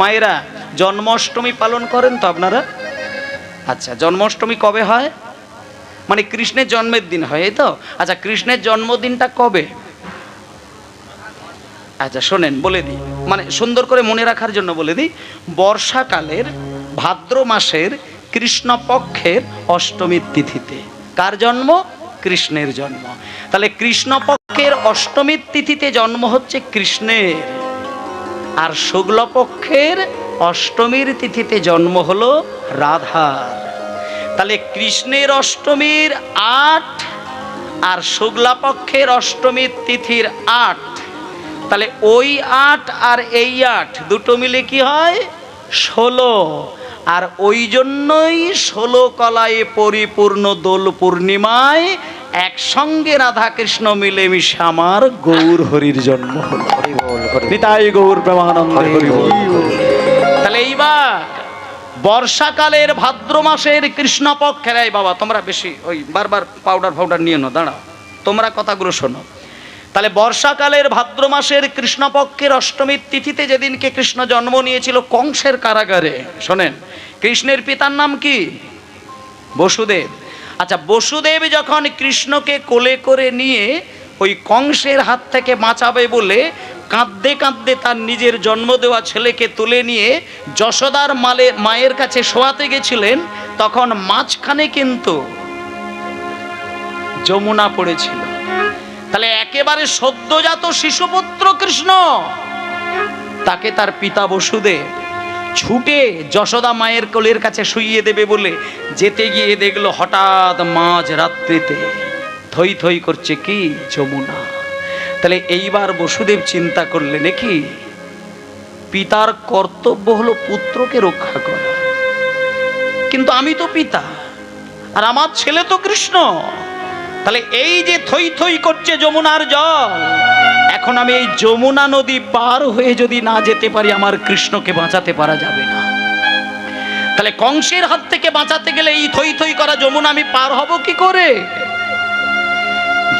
মায়েরা, জন্মাষ্টমী পালন করেন তো আপনারা? আচ্ছা জন্মাষ্টমী কবে হয়? মানে কৃষ্ণের জন্মের দিন হয়, এই তো? আচ্ছা কৃষ্ণের জন্মদিনটা কবে? আচ্ছা শোনেন, বলে দিই। মানে সুন্দর করে মনে রাখার জন্য বলে দিই, বর্ষাকালের ভাদ্র মাসের কৃষ্ণপক্ষের অষ্টমীর তিথিতে। কার জন্ম? কৃষ্ণের জন্ম। তাহলে কৃষ্ণপক্ষের অষ্টমীর তিথিতে জন্ম হচ্ছে কৃষ্ণের। আর শুক্লপক্ষের অষ্টমীর তিথিতে জন্ম হলো রাধার তাহলে কৃষ্ণের অষ্টমীর আট আর শুক্লাপক্ষের অষ্টমীর তিথির আট। তাহলে ওই আট আর এই আট দুটো মিলে কি হয়? ষোলো। আর ওই জন্যই ষোলো কলায় পরিপূর্ণ দোল পূর্ণিমায় একসঙ্গে রাধা কৃষ্ণ মিলেমিশে আমার গৌর হরির জন্ম হলো। নিতাই গৌর প্রেমানন্দ। তাহলে এইবার বর্ষাকালের ভাদ্র মাসের কৃষ্ণপক্ষের এই বাবা তোমরা বেশি ওই বারবার পাউডার ফাউডার নিয়ে নো দাঁড়াও। তোমরা কথাগুলো শোনো। তাহলে বর্ষাকালের ভাদ্র মাসের কৃষ্ণপক্ষের অষ্টমীর তিথিতে যেদিনকে কৃষ্ণ জন্ম নিয়েছিল কংসের কারাগারে শোনেন কৃষ্ণের পিতার নাম কি? বসুদেব। আচ্ছা বসুদেব যখন কৃষ্ণকে কোলে করে নিয়ে ওই কংসের হাত থেকে বাঁচাবে বলে কাঁদতে কাঁদতে তার নিজের জন্ম দেওয়া ছেলেকে তুলে নিয়ে যশোদার মালে, মায়ের কাছে শোয়াতে গেছিলেন, তখন মাঝখানে কিন্তু যমুনা পড়েছিল। তাহলে একেবারে সদ্যজাত শিশুপুত্র কৃষ্ণ, তাকে তার পিতা বসুদেব ছুটে যশোদা মায়ের কোলের কাছে শুইয়ে দেবে বলে যেতে গিয়ে দেখল হঠাৎ মাঝ রাত্রিতে থই থই করছে কি যমুনা। তাহলে এইবার বসুদেব চিন্তা করলে নাকি পিতার কর্তব্য হলো পুত্রকে রক্ষা করা। কিন্তু আমি তো পিতা, আর আমার ছেলে তো কৃষ্ণ। তাহলে এই যে থই থই করছে যমুনার জল এখন আমি এই যমুনা নদী পার হয়ে যদি না যেতে পারি, আমার কৃষ্ণকে বাঁচাতে পারা যাবে না। তাহলে কংসের হাত থেকে বাঁচাতে গেলে এই থই থই করা যমুনা আমি পার হব কি করে?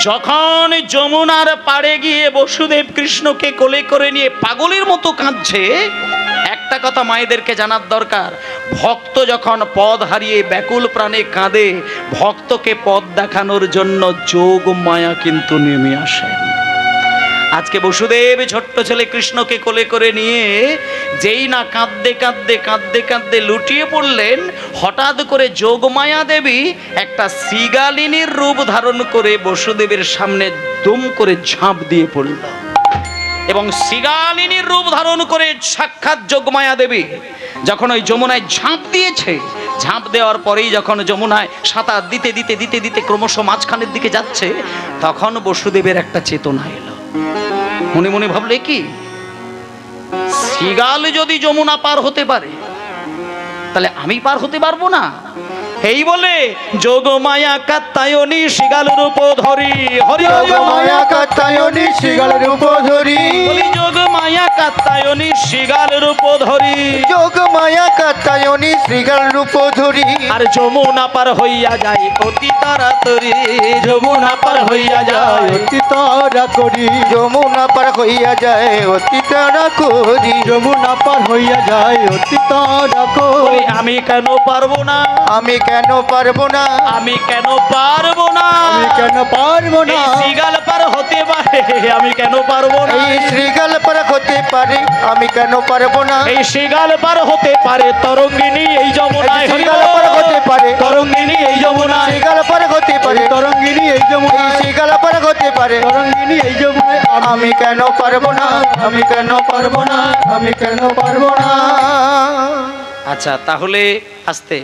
যখন যমুনার পাড়ে গিয়ে বসুদেব কৃষ্ণকে কোলে করে নিয়ে পাগলের মতো কাঁদছে, একটা কথা মায়েদেরকে জানার দরকার, ভক্ত যখন পদ হারিয়ে ব্যাকুল প্রাণে কাঁদে, ভক্তকে পদ দেখানোর জন্য যোগ মায়া কিন্তু নেমে আসেন আজকে বসুদেব ছোট্ট ছেলে কৃষ্ণকে কোলে করে নিয়ে যেই না কাঁদতে কাঁদতে কাঁদতে কাঁদতে লুটিয়ে পড়লেন, হঠাৎ করে যোগমায়া দেবী একটা সিগালিনীর রূপ ধারণ করে বসুদেবের সামনে দুম করে ঝাঁপ দিয়ে পড়ল। এবং সিগালিনীর রূপ ধারণ করে সাক্ষাৎ যোগমায়া দেবী যখন ওই যমুনায় ঝাঁপ দিয়েছে, ঝাঁপ দেওয়ার পরেই যখন যমুনায় সাঁতার দিতে দিতে দিতে দিতে ক্রমশ মাঝখানের দিকে যাচ্ছে, তখন বসুদেবের একটা চেতনা এলো। মনে মনে ভাবলে কি? শিগাল যদি যমুনা পার হতে পারে, তাহলে আমি পার হতে পারব না? এই বলে যোগ মায়া কাত্তায়নী শিগাল রূপ ধরি হরি মায়া কাত্তায়নী শিগাল রূপ ধরি বলি যোগমায়া কাত্তায়নী শিগাল রূপ ধরি যোগ মায়া কাত্তায়নী শ্রীগাল রূপ ধরি আর যমুনা পার হইয়া যায় অতি তাড়াতাড়ি। যমুনা পার হইয়া যায় অতি তারা করি যমুনা পার হইয়া যায় অতি তারা করি যমুনা পার হইয়া যায় অতি তারা বলি আমি কেন পারব না? আমি কেন পারব না? আমি কেন পারব না? আমি কেন পারব না? এই সিগাল পার হতে পারে আমি কেন পারব না? এই শ্রীগাল পার হতে পারে আমি কেন পারব না? এই সিগাল পার হতে পারে তরঙ্গিনী এই যমুনায় বল। পার হতে পারে। তরঙ্গিনী এই যমুনায়। শ্রীগাল পার হতে পারে তরঙ্গিনী এই যমুনা শ্রীগাল পার হতে পারে তরঙ্গিনী এই যমুনায়। আমি কেন পারব না? আমি কেন পারব না? আমি কেন পারব না? আচ্ছা তাহলে আসতে।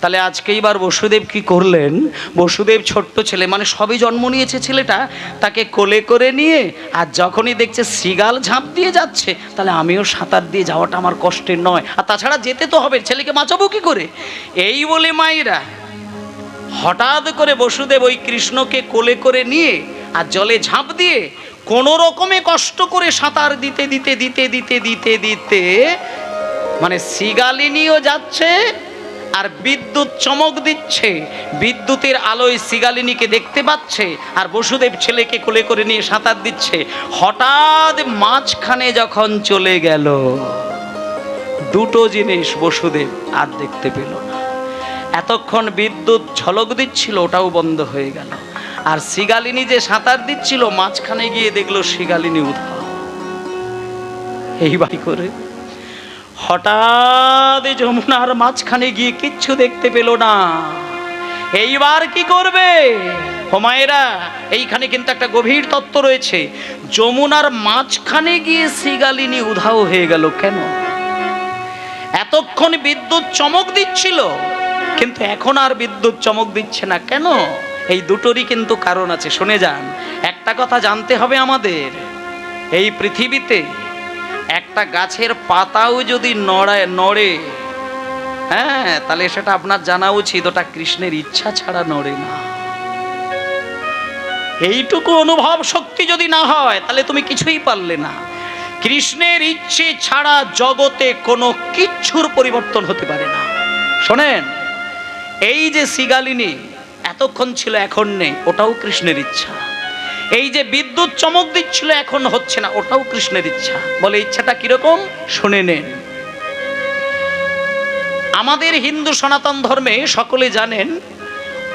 তাহলে আজকে এইবার বসুদেব কি করলেন? বসুদেব ছোট্ট ছেলে মানে সবে জন্ম নিয়েছে ছেলেটা, তাকে কোলে করে নিয়ে আর যখনই দেখছে সিগাল ঝাঁপ দিয়ে যাচ্ছে, তাহলে আমিও সাঁতার দিয়ে যাওয়াটা আমার কষ্টের নয়। আর তাছাড়া যেতে তো হবে, ছেলেকে বাঁচাবো কি করে? এই বলে মায়েরা হঠাৎ করে বসুদেব ওই কৃষ্ণকে কোলে করে নিয়ে আর জলে ঝাঁপ দিয়ে কোনো রকমে কষ্ট করে সাঁতার দিতে দিতে দিতে দিতে দিতে দিতে মানে সিগালিনীও যাচ্ছে আর বিদ্যুৎ চমক দিচ্ছে। বিদ্যুতের আলোয় সিগালিনীকে দেখতে পাচ্ছে আর বসুদেব ছেলেকে কোলে করে নিয়ে সাঁতার দিচ্ছে। হঠাৎ মাঝখানে যখন চলে গেল, দুটো জিনিস বসুদেব আর দেখতে পেল না। এতক্ষণ বিদ্যুৎ ঝলক দিচ্ছিল, ওটাও বন্ধ হয়ে গেল। আর শিগালিনী যে সাঁতার দিচ্ছিল, মাঝখানে গিয়ে দেখল শিগালিনী উধাও। এইবার করে হঠাৎ যমুনার মাঝখানে গিয়ে কিচ্ছু দেখতে পেল না। এইবার কি করবে? হোমায়েরা এইখানে কিন্তু একটা গভীর তত্ত্ব রয়েছে। যমুনার মাঝখানে গিয়ে শিগালিনী উধাও হয়ে গেল কেন? এতক্ষণ বিদ্যুৎ চমক দিচ্ছিল, কিন্তু এখন আর বিদ্যুৎ চমক দিচ্ছে না কেন? এই দুটোরই কিন্তু কারণ আছে, শুনে যান। একটা কথা জানতে হবে আমাদের। এই পৃথিবীতে একটা গাছের পাতাও যদি নড়ায়, নড়ে। হ্যাঁ তাহলে সেটা আপনার জানা উচিত, ওটা কৃষ্ণের ইচ্ছা ছাড়া নড়ে না। এইটুকু অনুভব শক্তি যদি না হয়, তাহলে তুমি কিছুই পারলে না। কৃষ্ণের ইচ্ছে ছাড়া জগতে কোনো কিচ্ছুর পরিবর্তন হতে পারে না। শোনেন, এই যে সিগালিনী, এতক্ষণ ছিল, এখন নেই, ওটাও কৃষ্ণের ইচ্ছা। এই যে বিদ্যুৎ চমক দিচ্ছিল, এখন হচ্ছে না, ওটাও কৃষ্ণের ইচ্ছা। বলে, ইচ্ছাটা কীরকম? শুনে নেন আমাদের হিন্দু সনাতন ধর্মে সকলে জানেন,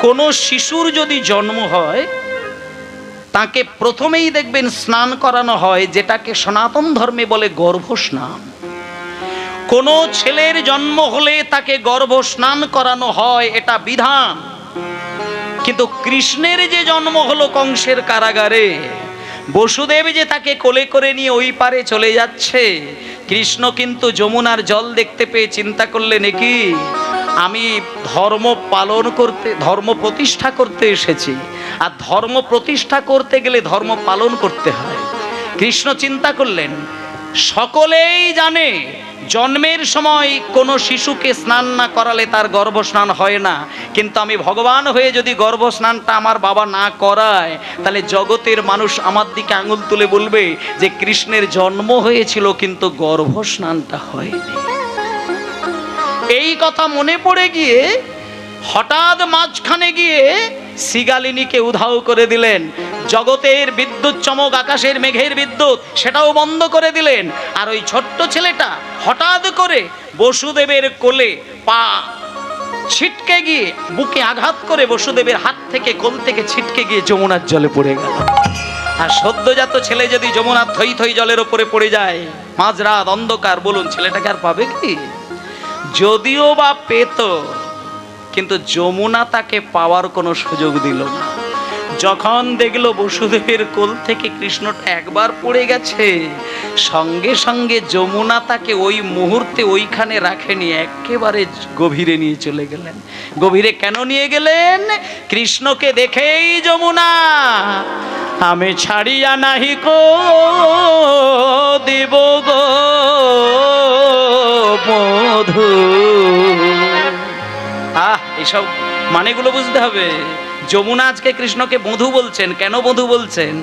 কোনো শিশুর যদি জন্ম হয়, তাকে প্রথমেই দেখবেন স্নান করানো হয়, যেটাকে সনাতন ধর্মে বলে গর্ভ স্নান কোনো ছেলের জন্ম হলে তাকে গর্ভ স্নান করানো হয়, এটা বিধান। কিন্তু কৃষ্ণের যে জন্ম হলো কংসের কারাগারে, বসুদেব যে তাকে কোলে করে নিয়ে ওই পারে চলে যাচ্ছে, কৃষ্ণ কিন্তু যমুনার জল দেখতে পেয়ে চিন্তা করলে নাকি আমি ধর্ম পালন করতে, ধর্ম প্রতিষ্ঠা করতে এসেছি। আর ধর্ম প্রতিষ্ঠা করতে গেলে ধর্ম পালন করতে হয়। কৃষ্ণ চিন্তা করলেন, সকলেই জানে জন্মের সময় কোনো শিশুকে স্নান না করালে তার গর্ভ স্নান হয় না। কিন্তু আমি ভগবান হয়ে যদি গর্ভ স্নানটা আমার বাবা না করায়, তাহলে জগতের মানুষ আমার দিকে আঙুল তুলে বলবে যে কৃষ্ণের জন্ম হয়েছিল কিন্তু গর্ভ স্নানটা হয়নি। এই কথা মনে পড়ে গিয়ে হঠাৎ মাঝখানে গিয়ে সিগালিনীকে উধাও করে দিলেন। জগতের বিদ্যুৎ চমক, আকাশের মেঘের বিদ্যুৎ, সেটাও বন্ধ করে দিলেন। আর ওই ছোট্ট ছেলেটা হঠাৎ করে বসুদেবের কোলে পা ছিটকে গিয়ে বুকে আঘাত করে বসুদেবের হাত থেকে, কোল থেকে ছিটকে গিয়ে যমুনার জলে পড়ে গেল। আর সদ্যজাত ছেলে যদি যমুনার থই থই জলের ওপরে পড়ে যায়, মাঝরাত অন্ধকার, বলুন ছেলেটাকে আর পাবে কি? যদিও বা পেত, কিন্তু যমুনা তাকে পাওয়ার কোনো সুযোগ দিল না। যখন দেখল বসুদেবের কোল থেকে কৃষ্ণটা একবার পড়ে গেছে, সঙ্গে সঙ্গে যমুনা তাকে ওই মুহূর্তে ওইখানে রাখেনি, একেবারে গভীরে নিয়ে চলে গেলেন। গভীরে কেন নিয়ে গেলেন? কৃষ্ণকে দেখেই যমুনা, আমি ছাড়িয়া নাহি কো দেব গো মধু। আহ, এসব মানেগুলো বুঝতে হবে। যমুনা আজকে কৃষ্ণকে বধু বলছেন। কেন বধু বলছেন?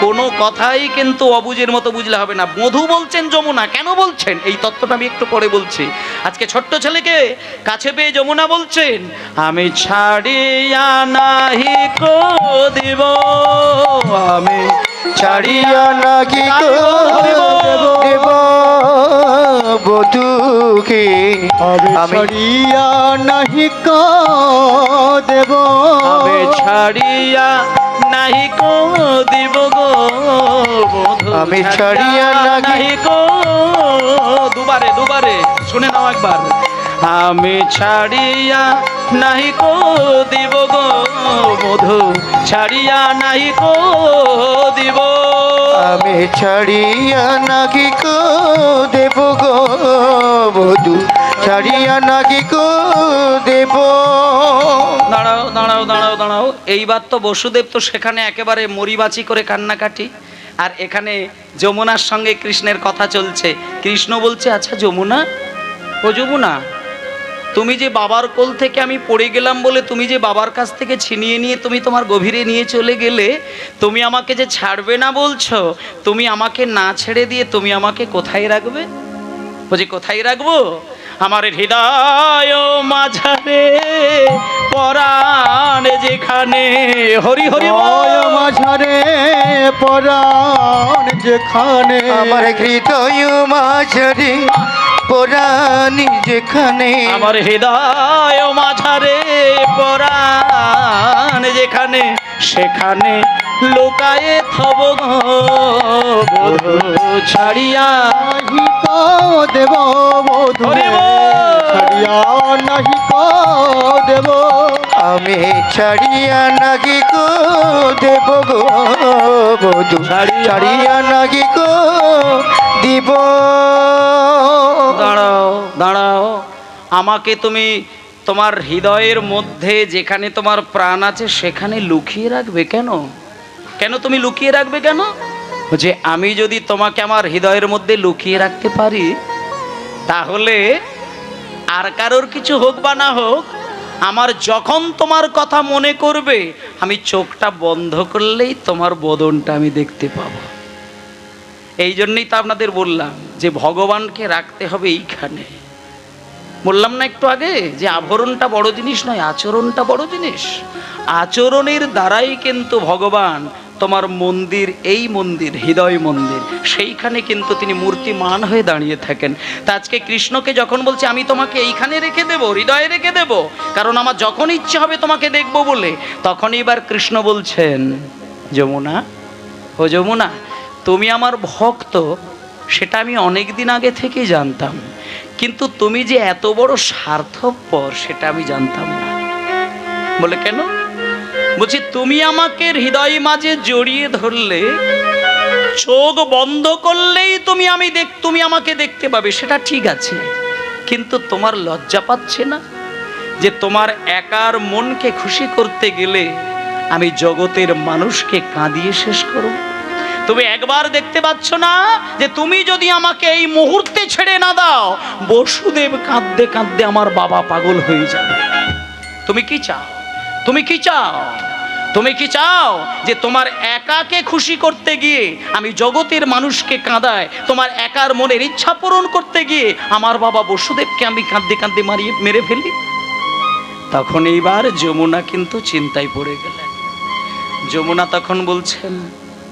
কোনো কথাই কিন্তু অবুজের মতো বুঝলে হবে না। বধু বলছেন যমুনা কেন বলছেন? এই তত্ত্বটা আমি একটু পরে বলছি। আজকে ছোট্ট ছেলেকে কাছে পেয়ে যমুনা বলছেন আমি ছাড়িয়া নাহি কো দিব আমি ছাড়িয়া নাকি দেব বধুকে আমি ছাড়িয়া নাহি কো দেব আমি ছাড়িয়া নাহি কো দিব গো আমি ছাড়িয়া নাহি- কো দুবারে দুবারে শুনে নাও একবার। আমি ছাড়িয়া নাহি কো দিব গো মধু ছাড়িয়া নাহি কো দিব। আমি ছাড়িয়া নাকি দেব গো বধু ছাড়িয়া নাকি দেব। দাঁড়াও দাঁড়াও দাঁড়াও। এইবার তো বসুদেব তো সেখানে একেবারে মরিবাচি করে কান্নাকাটি। আর এখানে যমুনার সঙ্গে কৃষ্ণের কথা চলছে। কৃষ্ণ বলছে আচ্ছা যমুনা? ও যমুনা, তুমি যে বাবার কোল থেকে আমি পড়ে গেলাম বলে তুমি যে বাবার কাছ থেকে ছিনিয়ে নিয়ে তুমি তোমার গভীরে নিয়ে চলে গেলে, তুমি আমাকে যে ছাড়বে না বলছো? তুমি আমাকে না ছেড়ে দিয়ে তুমি আমাকে কোথায় রাখবে? বলছি, কোথায় রাখব? আমার হৃদয় মাঝারে পরাণ যেখানে হরি হরি মাঝারে পরাণ যেখানে। আমার হৃদয় মাঝারে পরাণ যেখানে। আমার হৃদয় মাঝারে পরাণ যেখানে সেখানে লোকায়ে থব ছাড়িয়া দেব বল। ছাড়িয়া নাহি কো দেব। আমি ছাড়িয়া নাহি কো দেব গো বধূ ছাড়িয়া- ছাড়িয়া নাহি কো দিব। দাঁড়াও দাঁড়াও। আমাকে তুমি তোমার হৃদয়ের মধ্যে যেখানে তোমার প্রাণ আছে সেখানে লুকিয়ে রাখবে কেন? কেন তুমি লুকিয়ে রাখবে কেন? যে আমি যদি তোমাকে আমার হৃদয়ের মধ্যে লুকিয়ে রাখতে পারি, তাহলে আর কারোর কিছু হোক বা না হোক, আমার যখন তোমার কথা মনে করবে, আমি চোখটা বন্ধ করলেই তোমার বদনটা আমি দেখতে পাবো। এই জন্যই তো আপনাদের বললাম যে, ভগবানকে রাখতে হবে এইখানে। বললাম না একটু আগে যে, আভরণটা বড় জিনিস নয়, আচরণটা বড় জিনিস। আচরণের দ্বারাই কিন্তু ভগবান তোমার মন্দির, এই মন্দির, হৃদয় মন্দির। সেইখানে কিন্তু তিনি মূর্তিমান হয়ে দাঁড়িয়ে থাকেন। তা আজকে কৃষ্ণকে যখন বলছে, আমি তোমাকে এইখানে রেখে দেব, হৃদয়ে রেখে দেব, কারণ আমার যখন ইচ্ছে হবে তোমাকে দেখব বলে তখন এবার কৃষ্ণ বলছেন, যমুনা, ও যমুনা, তুমি আমার ভক্ত, সেটা আমি অনেক দিন আগে থেকেই জানতাম। কিন্তু তুমি যে এত বড় স্বার্থপর, সেটা আমি জানতাম না। বলে কেন? বলছি, তুমি আমাকে হৃদয় মাঝে জড়িয়ে ধরলে, চোখ বন্ধ করলেই তুমি আমি দেখ, তুমি আমাকে দেখতে পাবে, সেটা ঠিক আছে। কিন্তু তোমার লজ্জা পাচ্ছে না? যে তোমার একার মনকে খুশি করতে গেলে আমি জগতের মানুষকে কাঁদিয়ে শেষ করব। তুমি একবার দেখতে পাচ্ছ না যে তুমি যদি আমাকে এই মুহূর্তে ছেড়ে না দাও, বসুদেব কাঁদতে কাঁদতে আমার বাবা পাগল হয়ে যাবে। তুমি কি চাও? তুমি কি চাও? তুমি কি চাও যে তোমার একাকে খুশি করতে গিয়ে আমি জগতের মানুষকে কাঁদায়, তোমার একার মনের ইচ্ছা পূরণ করতে গিয়ে আমার বাবা বসুদেবকে আমি কাঁদতে কাঁদতে মারিয়ে, মেরে ফেলি? তখন এইবার যমুনা কিন্তু চিন্তায় পড়ে গেলেন। যমুনা তখন বলছেন